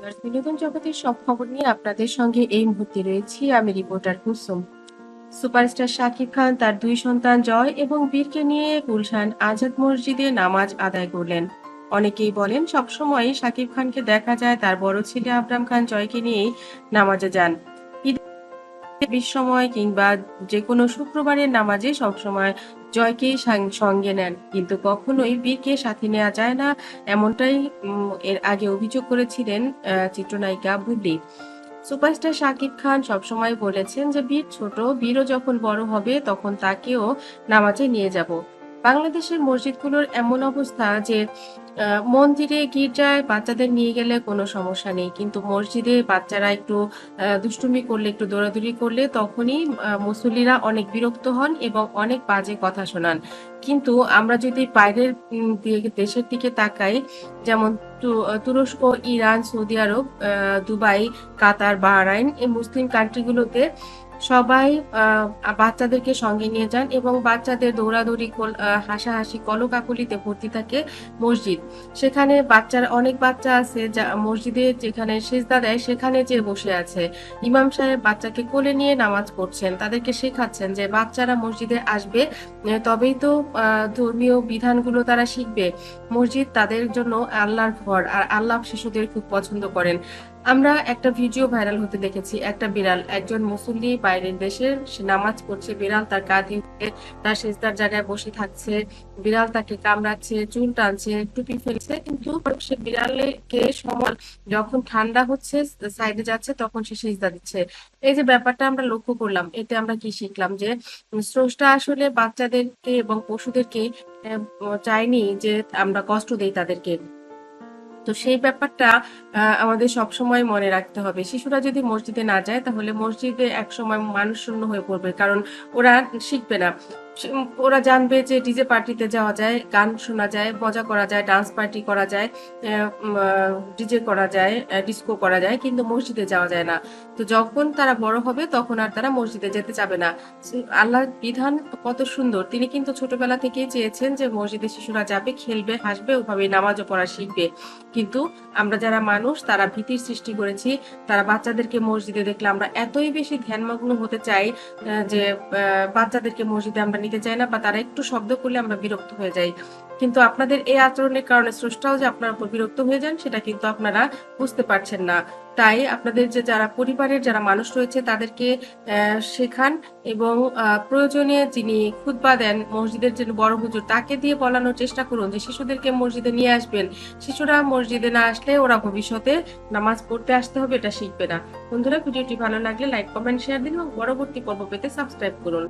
বিনোদন জগতের সব খবর নিয়ে আপনাদের সঙ্গে এই মুহূর্তে রয়েছি আমি রিপোর্টার কুসুম। সুপারস্টার শাকিব খান, তার দুই সন্তান জয় এবং বীরকে নিয়ে গুলশান আজাদ মসজিদে নামাজ আদায় করলেন। অনেকেই বলেন সবসময় শাকিব খানকে দেখা যায় তার বড় ছেলে আবরাম খান জয়কে নিয়েই নামাজে যান। বিসময় কিংবা যে কোনো শুক্রবারের নামাজে সবসময় জয়কে সঙ্গে নেন। কিন্তু কখনোই বীরকে সাথে নেওয়া যায় না। এমনটাই এর আগে অভিযোগ করেছিলেন চিত্রনায়িকা বুবলি। সুপারস্টার শাকিব খান সবসময় বলেছেন যে, বীর ছোট, বীরও যখন বড় হবে, তখন তাকেও নামাজে নিয়ে যাব। বাংলাদেশের মসজিদগুলোর এমন অবস্থা যে মন্দিরে গির্জায় বাচ্চাদের নিয়ে গেলে কোনো সমস্যা নেই। কিন্তু মসজিদে বাচ্চারা একটু দুষ্টুমি করলে, একটু দৌড়াদৌড়ি করলে তখনই মুসল্লিরা অনেক বিরক্ত হন এবং অনেক বাজে কথা শোনান। কিন্তু আমরা যদি বাইরের দেশের দিকে তাকাই, যেমন তুরস্ক, ইরান, সৌদি আরব দুবাই, কাতার, বাহরাইন এই মুসলিম কান্ট্রিগুলোতে সবাই বাচ্চাদেরকে সঙ্গে নিয়ে যান এবং বাচ্চাদের দৌড়াদৌড়ি হাসাহাসি কলকাকলিতে ভর্তি থাকে মসজিদ। সেখানে বাচ্চার, অনেক বাচ্চা আছে যা, মসজিদে যেখানে সেজদা দেয় সেখানে যে বসে আছে। ইমাম সাহেব বাচ্চাকে কোলে নিয়ে নামাজ পড়ছেন, তাদেরকে শেখাচ্ছেন যে বাচ্চারা মসজিদে আসবে তবেই তো ধর্মীয় বিধানগুলো তারা শিখবে। মসজিদ তাদের জন্য আল্লাহর ঘর, আর আল্লাহ শিশুদের খুব পছন্দ করেন। আমরা একটা ভিডিও ভাইরাল হতে দেখেছি। একটা বিড়াল, একজন মুসল্লি বাইরের দেশের সে নামাজ পড়ছে, বিড়াল তার কাঁধে তার সেজদার জায়গায় বসে থাকছে, বিড়াল তাকে কামড়াচ্ছে, চুল টানছে, টুপি ফেলছে, কিন্তু সে বিড়ালকে সময় যখন ঠান্ডা হচ্ছে, সাইডে যাচ্ছে, তখন সে সেজদা দিচ্ছে। এই যে ব্যাপারটা আমরা লক্ষ্য করলাম, এতে আমরা কি শিখলাম যে, স্রষ্টা আসলে বাচ্চাদেরকে এবং পশুদেরকে চাইনি যে আমরা কষ্ট দেই তাদেরকে। তো সেই ব্যাপারটা আমাদের সবসময় মনে রাখতে হবে। শিশুরা যদি মসজিদে না যায়, তাহলে মসজিদে এক সময় মানুষ শূন্য হয়ে পড়বে, কারণ ওরা শিখবে না। ওরা জানবে যে ডিজে পার্টিতে যাওয়া যায়, গান শোনা যায়, মজা করা যায় ডান্স পার্টি করা যায় ডিজে করা যায় ডিস্কো করা যায়, কিন্তু মসজিদে যাওয়া যায় না। তো যখন তারা বড় হবে, তখন আর তারা মসজিদে যেতে যাবে না। আল্লাহর বিধান কত সুন্দর। তিনি কিন্তু ছোটবেলা থেকেই চেয়েছেন যে মসজিদে শিশুরা যাবে, খেলবে, হাসবে ওভাবে নামাজও পড়া শিখবে। কিন্তু আমরা যারা মানুষ, তারা ভীতির সৃষ্টি করেছি। তারা বাচ্চাদেরকে মসজিদে দেখলে আমরা এতই বেশি ধ্যানমগ্ন হতে চাই যে বাচ্চাদেরকে মসজিদে আমরা নিতে চাই না বা তারা একটু শব্দ করলে আমরা বিরক্ত হয়ে যাই। কিন্তু আপনাদের এই আচরণের কারণে স্রষ্টাও যে আপনার উপর বিরক্ত হয়ে যান, সেটা কিন্তু আপনারা বুঝতে পারছেন না। তাই আপনাদের যে যারা পরিবারের, যারা মানুষ রয়েছে, তাদেরকে শেখান এবং প্রয়োজনে যিনি খুতবা দেন, মসজিদের যে বড় হুজুর, তাকে দিয়ে বলানোর চেষ্টা করুন যে শিশুদেরকে মসজিদে নিয়ে আসবেন। শিশুরা মসজিদে না আসলে ওরা ভবিষ্যতে নামাজ পড়তে আসতে হবে, এটা শিখবে না। বন্ধুরা, ভিডিওটি ভালো লাগলে লাইক কমেন্ট শেয়ার দিন এবং পরবর্তী পর্ব পেতে সাবস্ক্রাইব করুন।